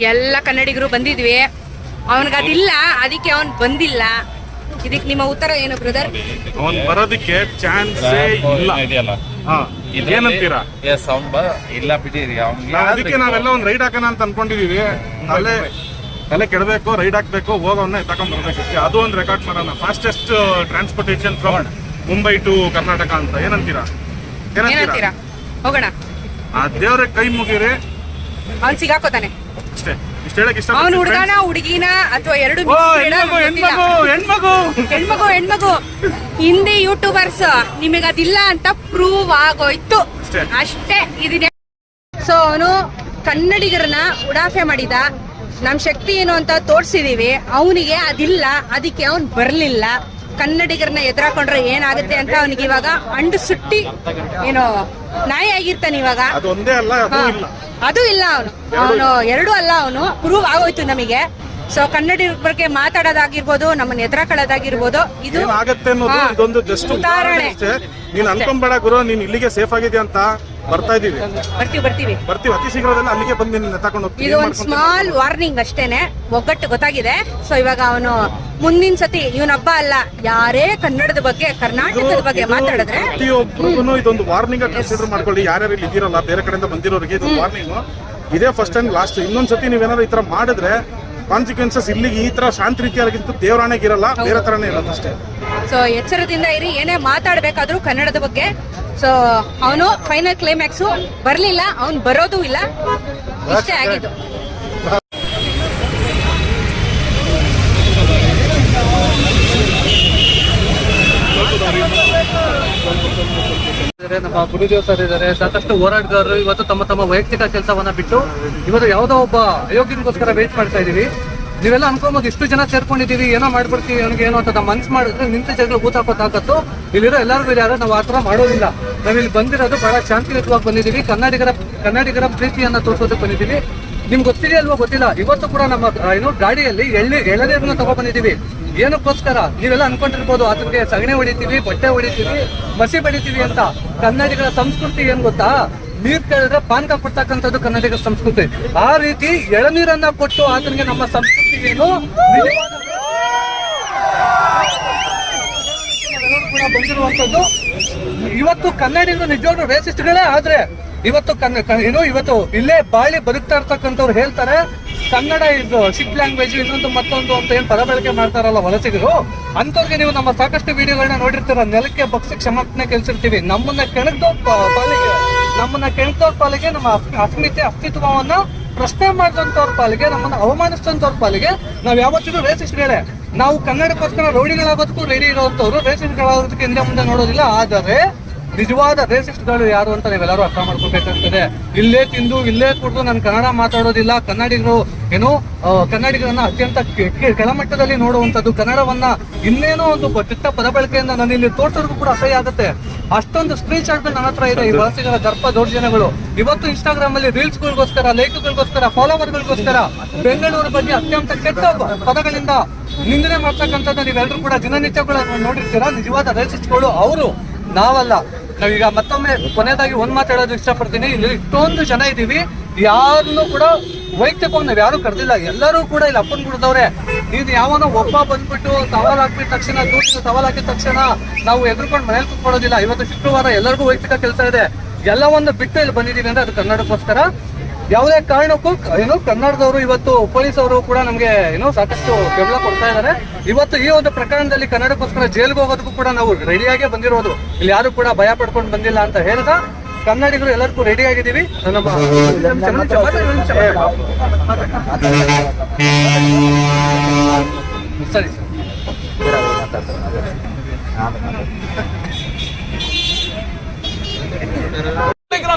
ಎಲ್ಲ ಕನ್ನಡಿಗರು ಬಂದಿದ್ವಿ. ಅವನಿಗದಿಲ್ಲ ಅದಕ್ಕೆ ಅವನ್ ಬಂದಿಲ್ಲ. ಇದಕ್ಕೆ ನಿಮ್ಮ ಉತ್ತರ ಏನು ಬ್ರದರ್ ಅವನ್ ಬರೋದಕ್ಕೆ ಚಾನ್ಸೇ ಇಲ್ಲ. ಇದೆಯಲ್ಲ? ಹಾ. ಏನಂತೀರಾ? ಎಸ್ ಅವ್ನ್ ಬ ಇಲ್ಲ ಬಿಟ್ಟಿರಿ ಅದಕ್ಕೆ. ನಾವೆಲ್ಲ ಒಂದ್ ರೈಡ್ ಹಾಕೋಣ ಅಂತ ಅನ್ಕೊಂಡಿದೀವಿ. ತಲೆ ತಲೆ ಕೆಡಬೇಕು ರೈಡ್ ಹಾಕ್ಬೇಕು ಹೋಗೋನ್ನ ತಕೊಂಡ್ ಬರ್ಬೇಕು ಅಷ್ಟೇ. ಅದು ಒಂದು ರೆಕಾರ್ಡ್ ಮಾಡೋಣ. Fastest transportation from Mumbai to Karnataka ಅಂತ. ಏನಂತೀರಾ? ಏನಂತೀರಾ? ಹೋಗೋಣ. ಆ ದೇವ್ರ ಕೈ ಮುಗಿರಿ. ಅವ್ನ್ ಸಿಗಾಕೋತಾನೆ ಅಷ್ಟೇ. ಇಷ್ಟ ಹೇಳಕ್ ಇಷ್ಟ ಅವನು ಹುಡುಗನ ಹುಡುಗಿನ ಅಥವಾ ಎರಡು ಹೆಣ್ಮಗು. ಹೆಣ್ಮಗು ಹೆಣ್ಮಗು. ಹಿಂದಿ ಯೂಟ್ಯೂಬರ್ಸ್ ನಿಮಗೆ ಅದಿಲ್ಲ ಅಂತ ಪ್ರೂವ್ ಆಗೋಯ್ತು. ಅಷ್ಟೇ. ಅಷ್ಟೇ ಇದನ್ನೇ ಸೊ ಅವನು ಕನ್ನಡಿಗರನ್ನ ಉಡಾಫೆ ಮಾಡಿದ. ನಮ್ ಶಕ್ತಿ ಏನು ಅಂತ ತೋರ್ಸಿದೀವಿ. ಅವನಿಗೆ ಅದಿಲ್ಲ ಅದಕ್ಕೆ ಅವನ್ ಬರ್ಲಿಲ್ಲ. ಕನ್ನಡಿಗರನ್ನ ಎದುರಾಕೊಂಡ್ರೆ ಏನಾಗುತ್ತೆ ಅಂತ ಅವನಿಗೆ ಇವಾಗ ಅಂಡು ಸುಟ್ಟಿ ಏನು ನಾಯಿ ಆಗಿರ್ತಾನೆ ಇವಾಗ. ಅದೊಂದೇ ಅಲ್ಲ ಅದು ಇಲ್ಲ. ಅದು ಇಲ್ಲ ಅವನು. ಅವನು ಎರಡು ಅಲ್ಲ ಅವನು. ಪ್ರೂವ್ ಆಗೋಯ್ತು ನಮಗೆ. ಸೊ ಕನ್ನಡಿ ಬಗ್ಗೆ ಮಾತಾಡೋದಾಗಿರ್ಬೋದು ನಮ್ಮನ್ನ ಎದುರಾಕೊಳ್ಳೋದಾಗಿರ್ಬೋದು ಇದು ಆಗತ್ತೆ ಅನ್ನೋದು. ಇದೊಂದು ಜಸ್ಟ್ ಉದಾಹರಣೆ. ನೀನ್ ಅನ್ಕೊಂಬೇಡ ಗುರು ನೀನ್ ಇಲ್ಲಿಗೆ ಸೇಫ್ ಆಗಿದೆ ಅಂತ. ಬರ್ತಾ ಇದೀವಿ ಬರ್ತೀವಿ ಬರ್ತೀವಿ. ಬರ್ತೀವಿ ಅತಿ ಶೀಘ್ರದಲ್ಲಿ ಅಲ್ಲಿಗೆ ಬಂದು ಹೋಗ್ತೀವಿ. ಇದು ಒಂದು ಸ್ಮಾಲ್ ವಾರ್ನಿಂಗ್ ಅಷ್ಟೇನೆ. ಒಗ್ಗಟ್ಟು ಗೊತ್ತಾಗಿದೆ. ಸೊ ಇವಾಗ ಅವನು ಮುಂದಿನ ಸತಿ ಇವನ ಹಬ್ಬ ಅಲ್ಲ. ಯಾರೇ ಕನ್ನಡದ ಬಗ್ಗೆ ಕರ್ನಾಟಕದ ಬಗ್ಗೆ ಮಾತಾಡಿದ್ರೆ ಇದೊಂದು ವಾರ್ನಿಂಗ್ ಕನ್ಸಿಡರ್ ಮಾಡ್ಕೊಳ್ಳಿ. ಯಾರ್ಯಾರು ಇಲ್ಲಿ ಇದ್ದೀರಲ್ಲ ಬೇರೆ ಕಡೆಯಿಂದ ಬಂದಿರೋರಿಗೆ ಇದು ವಾರ್ನಿಂಗ್ ಇದೇ ಫಸ್ಟ್ ಟೈಮ್ ಲಾಸ್ಟ್ ಇನ್ನೊಂದ್ ಸತಿ ನೀವೇನಾದ್ರು ಈ ತರ ಮಾಡಿದ್ರೆ ಕಾನ್ಸಿಕ್ವೆನ್ಸಸ್ ಇಲ್ಲಿಗೆ ಈ ತರ ಶಾಂತ ರೀತಿಯಾಗಿಂತ ದೇವರಾಣೆಗೆ ಇರಲ್ಲ ಬೇರೆ ತರನೇ ಇರಲ್ಲ ಅಷ್ಟೇ. ಸೊ ಎಚ್ಚರದಿಂದ ಇರಿ ಏನೇ ಮಾತಾಡ್ಬೇಕಾದ್ರೂ ಕನ್ನಡದ ಬಗ್ಗೆ ಸೊ ಅವನು ಫೈನಲ್ ಕ್ಲೈಮ್ಯಾಕ್ಸು ಬರಲಿಲ್ಲ ಅವನು ಬರೋದು ಇಲ್ಲ. ಇಷ್ಟೇ ಆಗಿದ್ದು. ಇದ್ದಾರೆ, ನಮ್ಮ ಗುರುದೇವ್ ಸರ್ ಇದ್ದಾರೆ ಸಾಕಷ್ಟು ಹೋರಾಟಗಾರರು ಇವತ್ತು ತಮ್ಮ ತಮ್ಮ ವೈಯಕ್ತಿಕ ಕೆಲಸವನ್ನ ಬಿಟ್ಟು ಇವತ್ತು ಯಾವುದೋ ಒಬ್ಬ ಅಯೋಗ್ಯನಿಗೋಸ್ಕರ ವೇಟ್ ಮಾಡ್ತಾ ಇದೀವಿ. ನೀವೆಲ್ಲ ಅನ್ಕೊಂಬೋದು ಇಷ್ಟು ಜನ ಸೇರ್ಕೊಂಡಿದೀವಿ ಏನೋ ಮಾಡ್ಬಿಡ್ತೀವಿ ಅವ್ನಿಗೆ ಏನೋ ಅಂತ ಮನ್ಸು ಮಾಡಿದ್ರೆ ನಿಂತ ಜಗಳ ಕೂತಾಕೋತಾಕತ್ತು ಇಲ್ಲಿರೋ ಎಲ್ಲರಿಗೂ ಯಾರು ನಾವು ಆ ಥರ ಮಾಡೋದಿಲ್ಲ. ನಾವಿಲ್ಲಿ ಬಂದಿರೋದು ಬಹಳ ಶಾಂತಿಯುತವಾಗಿ ಬಂದಿದ್ದೀವಿ. ಕನ್ನಡಿಗರ ಕನ್ನಡಿಗರ ಪ್ರೀತಿಯನ್ನ ತೋರಿಸೋದಕ್ಕೆ ಬಂದಿದ್ದೀವಿ. ನಿಮ್ಗೆ ಗೊತ್ತಿದೆ ಅಲ್ವಾ ಗೊತ್ತಿಲ್ಲ. ಇವತ್ತು ಕೂಡ ನಮ್ಮ ಏನು ಗಾಡಿಯಲ್ಲಿ ಎಳ್ಳಿ ಎಳನೀರನ್ನು ತಗೊಬಂದಿದ್ದೀವಿ ಏನಕ್ಕೋಸ್ಕರ? ನೀವೆಲ್ಲ ಅನ್ಕೊಂಡಿರ್ಬೋದು ಅದಕ್ಕೆ ಸಗಣಿ ಹೊಡಿತೀವಿ, ಬಟ್ಟೆ ಹೊಡಿತೀವಿ, ಮಸಿ ಬಡಿತೀವಿ ಅಂತ. ಕನ್ನಡಿಗರ ಸಂಸ್ಕೃತಿ ಏನು ಗೊತ್ತಾ? ನೀರು ಕೇಳಿದ್ರೆ ಪಾನಕ ಕೊಡ್ತಕ್ಕಂಥದ್ದು ಕನ್ನಡಿಗರ ಸಂಸ್ಕೃತಿ. ಆ ರೀತಿ ಎಳನೀರನ್ನ ಕೊಟ್ಟು ಆತನಿಗೆ ನಮ್ಮ ಸಂಸ್ಕೃತಿ ಏನು? ಕೂಡ ಬಂದಿರುವಂತದ್ದು ಇವತ್ತು ಕನ್ನಡಿಗರು ನಿಜವಾಗ್ಲೂ ರೇಸಿಸ್ಟ್ಗಳೇ ಆದ್ರೆ ಇವತ್ತು ಕನ್ನ ಏನು ಇವತ್ತು ಇಲ್ಲೇ ಬಾಳಿ ಬದುಕ್ತಾ ಇರ್ತಕ್ಕಂಥವ್ರು ಹೇಳ್ತಾರೆ. ಕನ್ನಡ ಇದು ಸಿಕ್ ಲ್ಯಾಂಗ್ವೇಜ್ ಇನ್ನೊಂದು ಮತ್ತೊಂದು ಅಂತ ಏನು ಪದ ಬಳಕೆ ಮಾಡ್ತಾರಲ್ಲ ವಲಸಿಗರು. ಅಂತವ್ರಿಗೆ ನೀವು ನಮ್ಮ ಸಾಕಷ್ಟು ವಿಡಿಯೋಗಳನ್ನ ನೋಡಿರ್ತೀರ. ನೆಲಕ್ಕೆ ಬಗ್ಸಿ ಕ್ಷಮಾಪಣೆ ಕೆಲ್ಸಿರ್ತೀವಿ ನಮ್ಮನ್ನ ಕೆಣಕ್ದವ್ರ ಪಾಲಿಗೆ, ನಮ್ಮನ್ನ ಕೆಣಕ್ದವ್ರ ಪಾಲಿಗೆ, ನಮ್ಮ ಅಸ್- ಅಸ್ಮಿತೆ ಅಸ್ತಿತ್ವವನ್ನ ಪ್ರಶ್ನೆ ಮಾಡಿದಂಥವ್ರ ಪಾಲಿಗೆ, ನಮ್ಮನ್ನ ಅವಮಾನಿಸಿದಂಥವ್ರ ಪಾಲಿಗೆ ನಾವು ಯಾವತ್ತಿಗೂ ರೇಸಿಸ್ಟ್ಗಳೇ ನಾವು ಕನ್ನಡಕ್ಕೋಸ್ಕರ ರೌಡಿಗಳಾಗೋದಕ್ಕೂ ರೆಡಿ ಇರುವಂತವ್ರು ಆಗೋದಕ್ಕೆ ಹಿಂದೆ ಮುಂದೆ ನೋಡೋದಿಲ್ಲ ಆದರೆ ನಿಜವಾದ ರೇಸಿಸ್ಟ್ಗಳು ಯಾರು ಅಂತ ನೀವೆಲ್ಲರೂ ಅರ್ಥ ಮಾಡ್ಕೋಬೇಕಾಗ್ತದೆ ಇಲ್ಲೇ ತಿಂದು ಇಲ್ಲೇ ಕುಡಿದು ನಾನು ಕನ್ನಡ ಮಾತಾಡೋದಿಲ್ಲ. ಕನ್ನಡಿಗರು ಏನು ಕನ್ನಡಿಗರನ್ನ ಅತ್ಯಂತ ಕೆಳಮಟ್ಟದಲ್ಲಿ ನೋಡುವಂಥದ್ದು. ಕನ್ನಡವನ್ನ ಇನ್ನೇನೋ ಒಂದು ಕೆಟ್ಟ ಪದಬಳಕೆಯಿಂದ ಪದ ಬಳಕೆಯಿಂದ ನಾನು ಇಲ್ಲಿ ತೋರ್ಸೋರ್ಗೂ ಕೂಡ ಅಸಹ್ಯ ಆಗುತ್ತೆ. ಅಷ್ಟೊಂದು ಸ್ಕ್ರೀನ್ ಶಾಟ್ಗಳು ನನ್ನ ಹತ್ರ ಇದೆ. ಈ ವಲಸಿಗರ ದರ್ಪ ದೌರ್ಜನ್ಯಗಳು. ಇವತ್ತು ಇನ್ಸ್ಟಾಗ್ರಾಮ್ ಅಲ್ಲಿ ರೀಲ್ಸ್ಗಳಿಗೋಸ್ಕರ ಲೈಕ್ಗಳಿಗೋಸ್ಕರ ಫಾಲೋವರ್ಗಳಿಗೋಸ್ಕರ ಬೆಂಗಳೂರು ಬಗ್ಗೆ ಅತ್ಯಂತ ಕೆಟ್ಟ ಪದಗಳಿಂದ ನಿಂದನೆ ಮಾಡ್ತಕ್ಕಂಥದ್ದು ನೀವೆಲ್ಲರೂ ಕೂಡ ದಿನನಿತ್ಯಗಳು ನೋಡಿರ್ತೀರಾ? ನಿಜವಾದ ರೇಸಿಸ್ಟ್ಗಳು ಅವರು. ನಾವಲ್ಲ. ನಾವೀಗ ಮತ್ತೊಮ್ಮೆ ಕೊನೆಯದಾಗಿ ಒಂದ್ ಮಾತಾಡೋದು ಇಷ್ಟಪಡ್ತೀನಿ. ಇಲ್ಲಿ ಇಷ್ಟೊಂದು ಜನ ಇದೀವಿ ಯಾರನ್ನು ಕೂಡ ವೈಯಕ್ತಿಕವಾಗಿ ನಾವ್ ಯಾರು ಕರೆದಿಲ್ಲ. ಎಲ್ಲರೂ ಕೂಡ ಇಲ್ಲಿ ಅಪ್ಪನ್ ಬಿಡದವ್ರೆ ನೀನು ಯಾವನೋ ಒಬ್ಬ ಬಂದ್ಬಿಟ್ಟು ಸವಾಲ್ ಹಾಕಿದ ತಕ್ಷಣ ದೂರ ಸವಾಲ್ ಹಾಕಿದ ತಕ್ಷಣ ನಾವು ಎದುರ್ಕೊಂಡು ಮನೇಲಿ ಕುತ್ಕೊಳ್ಳೋದಿಲ್ಲ. ಇವತ್ತು ಶುಕ್ರವಾರ ಎಲ್ಲರಿಗೂ ವೈಯಕ್ತಿಕ ಕೆಲಸ ಇದೆ. ಎಲ್ಲವನ್ನು ಬಿಟ್ಟು ಇಲ್ಲಿ ಬಂದಿದ್ದೀವಿ ಅಂದ್ರೆ ಅದು ಕನ್ನಡಕ್ಕೋಸ್ಕರ. ಯಾವುದೇ ಕಾರಣಕ್ಕೂ, ಏನು, ಕನ್ನಡದವರು ಇವತ್ತು ಪೊಲೀಸ್ ಅವರು ಕೂಡ ನಮಗೆ, ಏನು, ಸಾಕಷ್ಟು ಬೆಂಬಲ ಕೊಡ್ತಾ ಇದ್ದಾರೆ. ಇವತ್ತು ಈ ಒಂದು ಪ್ರಕರಣದಲ್ಲಿ ಕನ್ನಡಕ್ಕೋಸ್ಕರ ಜೈಲ್ಗೆ ಹೋಗೋದಕ್ಕೂ ಕೂಡ ನಾವು ರೆಡಿಯಾಗಿ ಬಂದಿರೋದು. ಇಲ್ಲಿ ಯಾರು ಕೂಡ ಭಯ ಪಡ್ಕೊಂಡು ಬಂದಿಲ್ಲ ಅಂತ ಹೇಳ್ತಾ ಕನ್ನಡಿಗರು ಎಲ್ಲರಿಗೂ ರೆಡಿ ಆಗಿದ್ದೀವಿ ಒಂದ್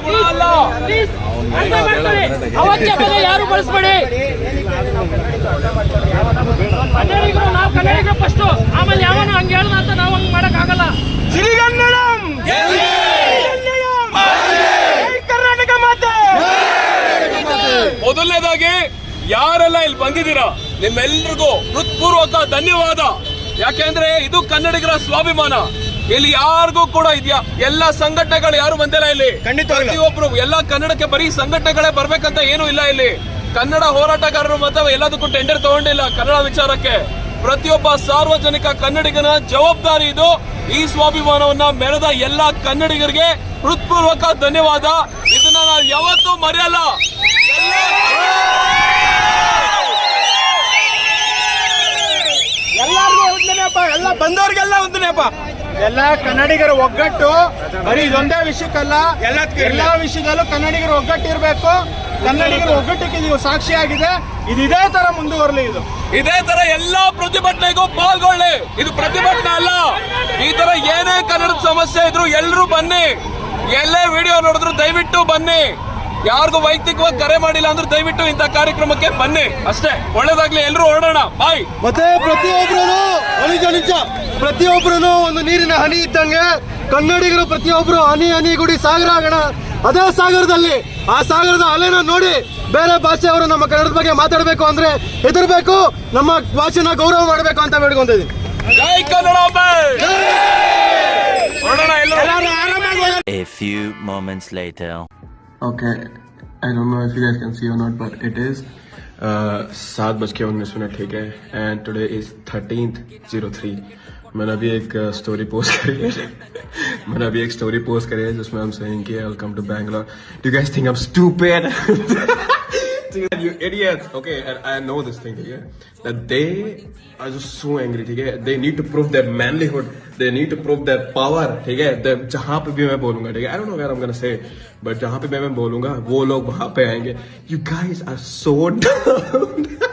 ನಿಮಿಷ, ಅಲ್ಲ ನಿಮಿಷ, ಬೆಲೆ ಯಾರು ಬಳಸಬೇಡಿ? ಕನ್ನಡಿಗರು ನಾವು ಕನ್ನಡಿಗರು ಫಸ್ಟ್ ಆಮೇಲೆ ಯಾವನ ಹಂಗೆ ಹೇಳ್ದ ಅಂತ ನಾವು ಹಂಗ್ ಮಾಡಕ್ ಆಗಲ್ಲ ಕರ್ನಾಟಕ ಮಾತೆ! ಮೊದಲನೇದಾಗಿ ಯಾರೆಲ್ಲ ಇಲ್ಲಿ ಬಂದಿದ್ದೀರಾ ನಿಮ್ಮೆಲ್ರಿಗೂ ಹೃತ್ಪೂರ್ವಕ ಧನ್ಯವಾದ. ಯಾಕೆಂದ್ರೆ ಇದು ಕನ್ನಡಿಗರ ಸ್ವಾಭಿಮಾನ. ಇಲ್ಲಿ ಯಾರಿಗೂ ಕೂಡ ಇದೆಯಾ? ಎಲ್ಲ ಸಂಘಟನೆಗಳು ಯಾರು ಬಂದಿಲ್ಲ ಇಲ್ಲಿ? ಪ್ರತಿಯೊಬ್ರು ಎಲ್ಲ ಕನ್ನಡಕ್ಕೆ ಬರೀ ಸಂಘಟನೆಗಳೇ ಬರ್ಬೇಕಂತ ಏನೂ ಇಲ್ಲ ಇಲ್ಲಿ. ಕನ್ನಡ ಹೋರಾಟಗಾರರು ಮತ್ತೆ ಎಲ್ಲದಕ್ಕೂ ಟೆಂಡರ್ ತಗೊಂಡಿಲ್ಲ ಕನ್ನಡ ವಿಚಾರಕ್ಕೆ. ಪ್ರತಿಯೊಬ್ಬ ಸಾರ್ವಜನಿಕ ಕನ್ನಡಿಗನ ಜವಾಬ್ದಾರಿ ಇದು. ಈ ಸ್ವಾಭಿಮಾನವನ್ನ ಮೆರೆದ ಎಲ್ಲ ಕನ್ನಡಿಗರಿಗೆ ಹೃತ್ಪೂರ್ವಕ ಧನ್ಯವಾದ. ಇದನ್ನ ನಾನು ಯಾವತ್ತೂ ಮರೆಯಲ್ಲ. ಎಲ್ಲ ಬಂದವ್ರಿಗೆಲ್ಲ ಒಂದನೇಪ್ಪ ಎಲ್ಲ ಕನ್ನಡಿಗರ ಒಗ್ಗಟ್ಟು ಬರೀ ಇದೊಂದೇ ವಿಷಯಕ್ಕಲ್ಲ ಎಲ್ಲಾ ವಿಷಯದಲ್ಲೂ ಕನ್ನಡಿಗರ ಒಗ್ಗಟ್ಟು ಇರಬೇಕು ಕನ್ನಡಿಗರ ಒಗ್ಗಟ್ಟಿಗೆ ನೀವು ಸಾಕ್ಷಿಯಾಗಿದೆ. ಇದು ಇದೇ ತರ ಮುಂದುವರಲಿ ಇದು. ಇದೇ ತರ ಎಲ್ಲಾ ಪ್ರತಿಭಟನೆಗೂ ಪಾಲ್ಗೊಳ್ಳಿ. ಇದು ಪ್ರತಿಭಟನೆ ಅಲ್ಲ. ಈ ತರ ಏನೇ ಕನ್ನಡದ ಸಮಸ್ಯೆ ಇದ್ರು ಎಲ್ಲರೂ ಬನ್ನಿ. ಎಲ್ಲೇ ವಿಡಿಯೋ ನೋಡಿದ್ರು ದಯವಿಟ್ಟು ಬನ್ನಿ. ಯಾರಿಗೂ ವೈಯಕ್ತಿಕವಾಗಿ ಕರೆ ಮಾಡಿಲ್ಲ ಅಂದ್ರೆ ದಯವಿಟ್ಟು ಇಂಥ ಕಾರ್ಯಕ್ರಮಕ್ಕೆ ಬನ್ನಿ. ಅಷ್ಟೇ ಒಳ್ಳೇದಾಗ್ಲಿ ಎಲ್ಲರೂ ಓಡೋಣ. ಬಾಯ್ ಮತ್ತೆ ಪ್ರತಿಯೊಬ್ಬರು ನಿಜ ನಿಜ ಪ್ರತಿಯೊಬ್ಬರು ಒಂದು ನೀರಿನ ಹನಿ ಇದ್ದಂಗೆ ಕನ್ನಡಿಗರು ಪ್ರತಿಯೊಬ್ಬರು ಹನಿ ಹನಿ ಗುಡಿ ಸಾಗರ ಆಗೋಣ. ಅದೇ ಸಾಗರದಲ್ಲಿ ಆ ಸಾಗರದ ಅಲೆನ ನೋಡಿ ಬೇರೆ ಭಾಷೆಯವರು ನಮ್ಮ ಕನ್ನಡದ ಬಗ್ಗೆ ಮಾತಾಡಬೇಕು ಅಂದ್ರೆ ಹೆದರ್ಬೇಕು ನಮ್ಮ ಭಾಷೆನ ಗೌರವ ಮಾಡಬೇಕು ಅಂತ ಎಲ್ಲರೂ A few moments later. Okay, I don't know if you guys can see or not, but it is uh, सात बज के उन्नीस मिनट ठीक है? And today is thirteen zero three मैंने अभी एक स्टोरी पोस्ट करी है। मैंने अभी एक स्टोरी पोस्ट करी है जिसमें हम सेइंग कि welcome to Bangalore do guess think I am stupid you idiots okay and i know this thing okay that they are just so angry ठीक है they need to prove their manlyhood they need to prove their power ठीक है The- जहां पे भी मैं बोलूंगा ठीक है i don't know where i'm gonna say but जहां पे मैं मैं बोलूंगा वो लोग वहां पे आएंगे you guys are so dumb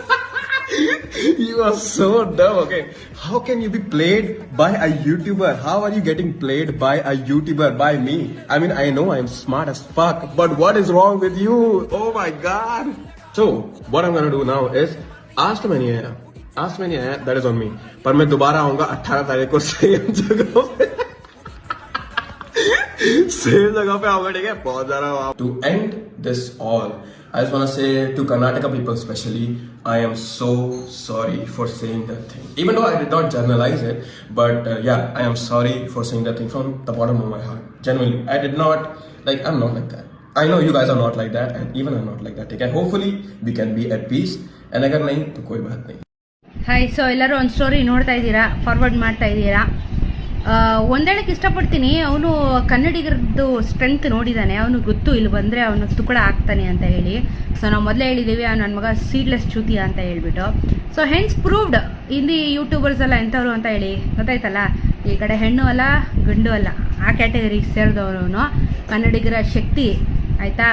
you are so dumb okay how can you be played by a youtuber how are you getting played by a youtuber by me i mean i know i'm smart as fuck but what is wrong with you oh my god so what i'm gonna do now is आज तो मैं नहीं आया आज तो मैं नहीं आया दैट इज ऑन मी पर मैं दोबारा आऊंगा 18 तारीख को सेम जगह पे सेम जगह पे आऊंगा ठीक है बहुत जा रहा हूँ to end this all I just want to say to Karnataka people especially, I am so sorry for saying that thing. Even though I did not journalize it, but uh, yeah, I am sorry for saying that thing from the bottom of my heart. Genuinely, I did not, like, I'm not like that. I know you guys are not like that, and even I'm not like that. Okay, hopefully we can be at peace. And अगर नहीं तो कोई बात नहीं hi so ಎಲ್ಲರೂ ಒಂದು story ನೋಡ್ತಾ ಇದ್ದೀರಾ ಫಾರ್ವರ್ಡ್ ಮಾಡ್ತಾ ಇದ್ದೀರಾ ಆ, ಒಂದೇಳಕ್ಕೆ ಇಷ್ಟಪಡ್ತೀನಿ ಅವನು ಕನ್ನಡಿಗರದ್ದು ಸ್ಟ್ರೆಂತ್ ನೋಡಿದ್ದಾನೆ ಅವನು ಗೊತ್ತು ಇಲ್ಲಿ ಬಂದರೆ ಅವನು ತುಕಡ ಆಗ್ತಾನೆ ಅಂತ ಹೇಳಿ ಸೊ ನಾವು ಮೊದಲೇ ಹೇಳಿದ್ದೀವಿ ಅವ್ನು ನನ್ನ ಮಗ ಸೀಡ್ಲೆಸ್ ಚ್ಯೂತಿ ಅಂತ ಹೇಳ್ಬಿಟ್ಟು so hence proved Hindi YouTubers ಎಲ್ಲ ಎಂಥವ್ರು ಅಂತ ಹೇಳಿ ಗೊತ್ತಾಯ್ತಲ್ಲ ಈ ಕಡೆ ಹೆಣ್ಣು ಅಲ್ಲ ಗಂಡು ಅಲ್ಲ ಆ ಕ್ಯಾಟಗರಿಗೆ ಸೇರಿದವನು ಕನ್ನಡಿಗರ ಶಕ್ತಿ ಆಯಿತಾ?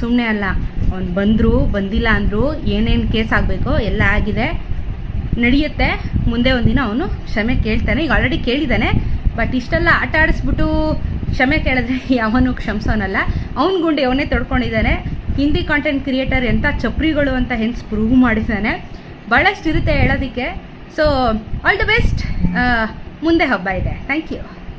ಸುಮ್ಮನೆ ಅಲ್ಲ. ಅವ್ನು ಬಂದರು, ಬಂದಿಲ್ಲ ಅಂದರು ಏನೇನು ಕೇಸ್ ಆಗಬೇಕೋ ಎಲ್ಲ ಆಗಿದೆ. ನಡೆಯುತ್ತೆ. ಮುಂದೆ ಒಂದಿನ ಅವನು ಕ್ಷಮೆ ಕೇಳ್ತಾನೆ. ಈಗ ಆಲ್ರೆಡಿ ಕೇಳಿದ್ದಾನೆ ಬಟ್ ಇಷ್ಟೆಲ್ಲ ಆಟ ಆಡಿಸ್ಬಿಟ್ಟು ಕ್ಷಮೆ ಕೇಳಿದ್ರೆ ಯಾವನು ಕ್ಷಮಿಸೋನಲ್ಲ. ಅವನ ಗುಂಡಿ ಅವನೇ ತೊಡ್ಕೊಂಡಿದ್ದಾನೆ ಹಿಂದಿ ಕಾಂಟೆಂಟ್ ಕ್ರಿಯೇಟರ್ ಎಂಥ ಚಪ್ರಿಗಳು ಅಂತ ಹೆನ್ಸ್ ಪ್ರೂವ್ ಮಾಡಿದ್ದಾನೆ ಭಾಳಷ್ಟು ಇರುತ್ತೆ ಹೇಳೋದಕ್ಕೆ ಸೊ ಆಲ್ ದ ಬೆಸ್ಟ್ ಮುಂದೆ ಹಬ್ಬ ಇದೆ. Thank you